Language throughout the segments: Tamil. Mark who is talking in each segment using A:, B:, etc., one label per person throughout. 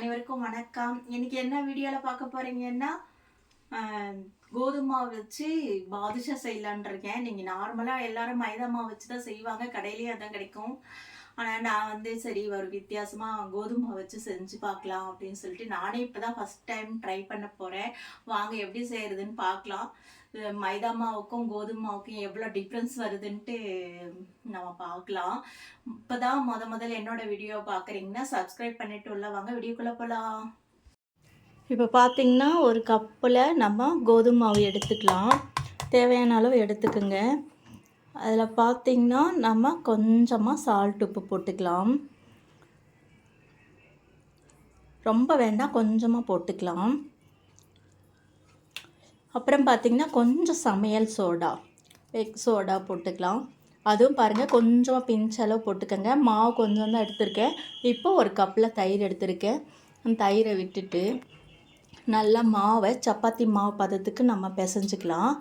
A: அனைவருக்கும் வணக்கம். இன்னைக்கு என்ன வீடியோவில் பார்க்க போறீங்கன்னா ஆஹ், வச்சு பாதுஷா செய்யலான் இருக்கேன். நீங்கள் நார்மலாக எல்லாரும் மைதா மாவு வச்சு தான் செய்வாங்க. கடையிலேயே அதான் கிடைக்கும். ஆனால் நான் வந்து சரி ஒரு வித்தியாசமாக கோதுமை வச்சு செஞ்சு பார்க்கலாம் அப்படின்னு சொல்லிட்டு நானே இப்போ தான் ஃபஸ்ட் டைம் ட்ரை பண்ண போகிறேன் வாங்க எப்படி செய்கிறதுன்னு பார்க்கலாம். மைதா மாவுக்கும் கோதுமை மாவுக்கும் எவ்வளோ டிஃப்ரென்ஸ் வருதுன்ட்டு நம்ம பார்க்கலாம். இப்போ தான் முத முதல்ல என்னோட வீடியோ பார்க்குறீங்கன்னா சப்ஸ்கிரைப் பண்ணிட்டு உள்ள வாங்க வீடியோக்குள்ளே போகலாம் இப்போ பார்த்தீங்கன்னா ஒரு கப்பில் நம்ம கோதுமை மாவு எடுத்துக்கலாம். தேவையான அளவு எடுத்துக்கோங்க. அதில் பார்த்தீங்கன்னா நம்ம கொஞ்சமாக சால்ட் உப்பு போட்டுக்கலாம். ரொம்ப வேண்டாம் கொஞ்சமாக போட்டுக்கலாம். அப்புறம் பார்த்தீங்கன்னா கொஞ்சம் சமையல் சோடா எக் சோடா போட்டுக்கலாம். அதுவும் பாருங்கள் கொஞ்சமாக பிஞ்சளவு போட்டுக்கோங்க. மாவு கொஞ்சம் தான் எடுத்திருக்கேன். இப்போ ஒரு கப்பில் தயிர் எடுத்திருக்கேன். அந்த தயிரை விட்டுட்டு நல்லா மாவை சப்பாத்தி மாவு பதத்துக்கு நம்ம பிசைஞ்சிக்கலாம்.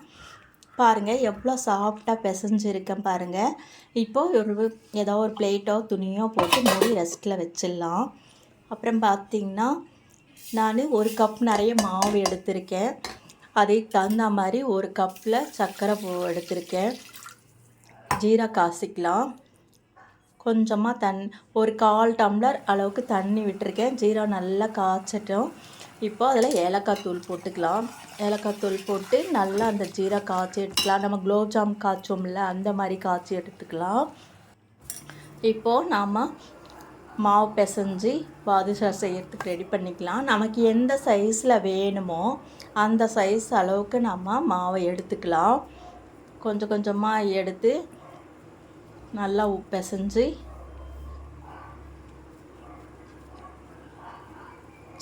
A: பாருங்கள் எவ்வளோ சாஃப்டாக பிசைஞ்சிருக்கேன் பாருங்கள் இப்போது ஒரு ஏதோ ஒரு பிளேட்டோ துணியோ போட்டு மூடி ரெஸ்ட்டில் வச்சிடலாம். அப்புறம் பார்த்திங்கன்னா நான் ஒரு கப் நிறைய மாவு எடுத்திருக்கேன். அதுக்கு தகுந்த மாதிரி ஒரு கப்பில் சர்க்கரை பூ எடுத்திருக்கேன். ஜீரா காசிக்கலாம். கொஞ்சமாக தண் ஒரு கால் டம்ளர் அளவுக்கு தண்ணி விட்டுருக்கேன். ஜீரா நல்லா காய்ச்சட்டும். இப்போ அதில் ஏலக்காய் தூள் போட்டுக்கலாம். ஏலக்காய் தூள் போட்டு நல்லா அந்த ஜீரா காய்ச்சி எடுத்துக்கலாம். நம்ம குலோப்ஜாம் காய்ச்சோம்ல அந்த மாதிரி காய்ச்சி எடுத்துக்கலாம். இப்போது நாம் மாவு பிசைஞ்சு பாதுஷா செய்யறதுக்கு ரெடி பண்ணிக்கலாம். நமக்கு எந்த சைஸில் வேணுமோ அந்த சைஸ் அளவுக்கு நம்ம மாவை எடுத்துக்கலாம். கொஞ்சம் கொஞ்சமாக எடுத்து நல்லா உப்பு பிசைஞ்சு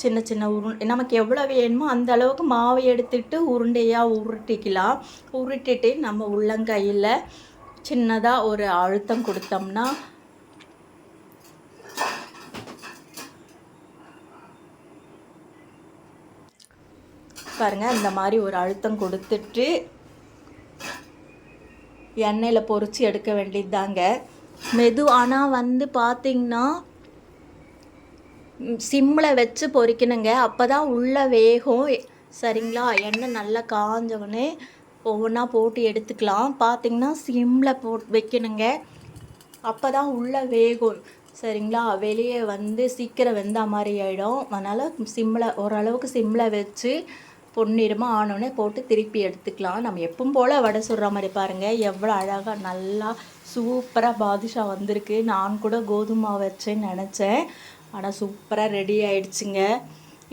A: சின்ன சின்ன உருண்டை நமக்கு எவ்வளோ வேணுமோ அந்த அளவுக்கு மாவை எடுத்துட்டு உருண்டையாக உருட்டிக்கலாம். உருட்டிட்டு நம்ம உள்ளங்கையில் சின்னதாக ஒரு அழுத்தம் கொடுத்தோம்னா பாருங்கள் இந்த மாதிரி ஒரு அழுத்தம் கொடுத்துட்டு எண்ணெயில் பொரிச்சு எடுக்க வேண்டியது தாங்க மெது ஆனால் வந்து பார்த்திங்கன்னா சிம்மில் வச்சு பொறிக்கணுங்க. அப்போ தான் உள்ளே வேகும். சரிங்களா? எண்ணெய் நல்லா காஞ்சவொடனே ஒவ்வொன்றா போட்டு எடுத்துக்கலாம். பார்த்திங்கன்னா சிம்மில் போ வைக்கணுங்க. அப்போ தான் உள்ளே வேகும். சரிங்களா? வெளியே வந்து சீக்கிரம் வெந்தா மாதிரி ஆகிடும் அதனால் சிம்மில் ஓரளவுக்கு சிம்மில் வச்சு பொன்னிறமாக ஆனோடனே போட்டு திருப்பி எடுத்துக்கலாம். நம்ம எப்பவும் போல் வடை சுடுற மாதிரி பாருங்கள் எவ்வளோ அழகாக நல்லா சூப்பராக பாதுஷா வந்திருக்கு. நான் கூட கோதுமை வச்சேன்னு நினச்சேன். ஆனால் சூப்பராக ரெடி ஆயிடுச்சுங்க.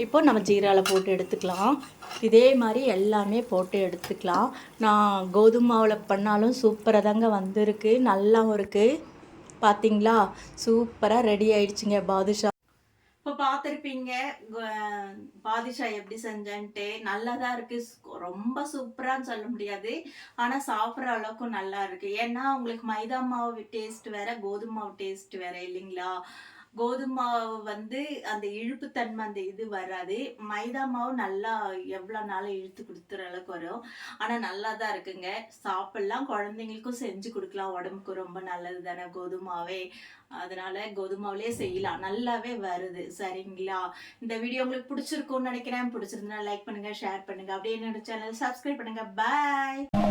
A: இப்போ நம்ம ஜீராவில் போட்டு எடுத்துக்கலாம். இதே மாதிரி எல்லாமே போட்டு எடுத்துக்கலாம். நான் கோதுமை மாவில் பண்ணாலும் சூப்பராக தாங்க வந்திருக்கு. நல்லாவும் இருக்குது பார்த்தீங்களா சூப்பராக ரெடி ஆயிடுச்சுங்க பாதுஷா. இப்போ பார்த்துருப்பீங்க பாதுஷா எப்படி செஞ்சேன்ட்டு. நல்லா தான் ரொம்ப சூப்பரான்னு சொல்ல முடியாது. ஆனால் சாப்பிட்ற அளவுக்கு நல்லா இருக்குது ஏன்னா உங்களுக்கு மைதா மாவு டேஸ்ட் வேறு கோதுமை மாவு டேஸ்ட் வேறு இல்லைங்களா? கோதுமாவு வந்து அந்த இழுப்புத்தன்மை அந்த இது வராது. மைதா மாவு நல்லா எவ்வளோ நாளும் இழுத்து கொடுத்துற அளவுக்கு வரும். ஆனால் நல்லா தான் இருக்குங்க. சாப்பிட்லாம். குழந்தைங்களுக்கும் செஞ்சு கொடுக்கலாம். உடம்புக்கு ரொம்ப நல்லது தானே கோதுமாவே. அதனால கோதுமாவிலே செய்யலாம். நல்லாவே வருது. சரிங்களா? இந்த வீடியோ உங்களுக்கு பிடிச்சிருக்கும்னு நினைக்கிறேன். பிடிச்சிருந்தா லைக் பண்ணுங்க ஷேர் பண்ணுங்க. அப்படியே என்னோட சேனல் சப்ஸ்கிரைப் பண்ணுங்க. பாய்